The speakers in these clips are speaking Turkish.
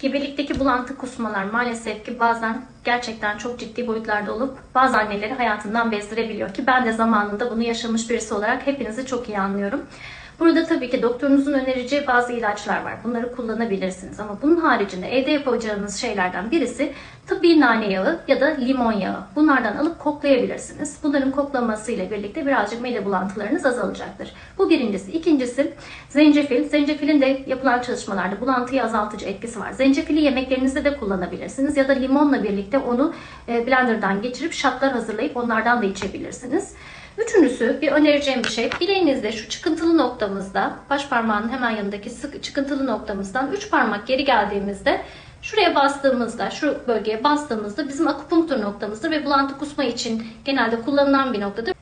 Gebelikteki bulantı kusmalar maalesef ki bazen gerçekten çok ciddi boyutlarda olup bazı anneleri hayatından bezdirebiliyor ki ben de zamanında bunu yaşamış birisi olarak hepinizi çok iyi anlıyorum. Burada tabii ki doktorunuzun önereceği bazı ilaçlar var. Bunları kullanabilirsiniz ama bunun haricinde evde yapacağınız şeylerden birisi tıbbi nane yağı ya da limon yağı. Bunlardan alıp koklayabilirsiniz. Bunların koklamasıyla birlikte birazcık mide bulantılarınız azalacaktır. Bu birincisi. İkincisi zencefil. Zencefilin de yapılan çalışmalarda bulantıyı azaltıcı etkisi var. Zencefili yemeklerinizde de kullanabilirsiniz ya da limonla birlikte onu e, blenderdan geçirip şatlar hazırlayıp onlardan da içebilirsiniz. Üçüncüsü bir önereceğim bir şey. Bileğinizde şu çıkıntılı noktamızda, baş parmağının hemen yanındaki sık çıkıntılı noktamızdan 3 parmak geri geldiğimizde şuraya bastığımızda, şu bölgeye bastığımızda bizim akupunktur noktamızdır ve bulantı kusma için genelde kullanılan bir noktadır.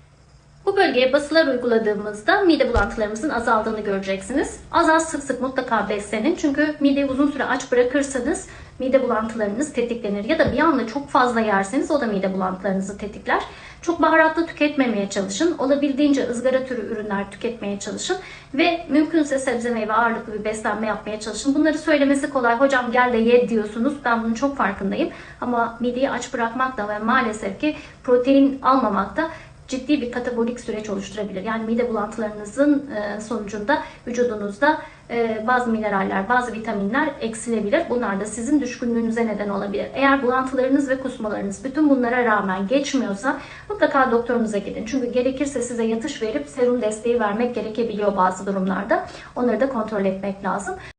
Bu bölgeye basılar uyguladığımızda mide bulantılarımızın azaldığını göreceksiniz. Az az sık sık mutlaka beslenin. Çünkü mideyi uzun süre aç bırakırsanız mide bulantılarınız tetiklenir. Ya da bir anda çok fazla yerseniz o da mide bulantılarınızı tetikler. Çok baharatlı tüketmemeye çalışın. Olabildiğince ızgara türü ürünler tüketmeye çalışın. Ve mümkünse sebze meyve ağırlıklı bir beslenme yapmaya çalışın. Bunları söylemesi kolay. Hocam gel de ye diyorsunuz. Ben bunun çok farkındayım. Ama mideyi aç bırakmak da ve maalesef ki protein almamak da ciddi bir katabolik süreç oluşturabilir. Yani mide bulantılarınızın e, sonucunda vücudunuzda e, bazı mineraller, bazı vitaminler eksilebilir. Bunlar da sizin düşkünlüğünüze neden olabilir. Eğer bulantılarınız ve kusmalarınız bütün bunlara rağmen geçmiyorsa mutlaka doktorunuza gidin. Çünkü gerekirse size yatış verip serum desteği vermek gerekebiliyor bazı durumlarda. Onları da kontrol etmek lazım.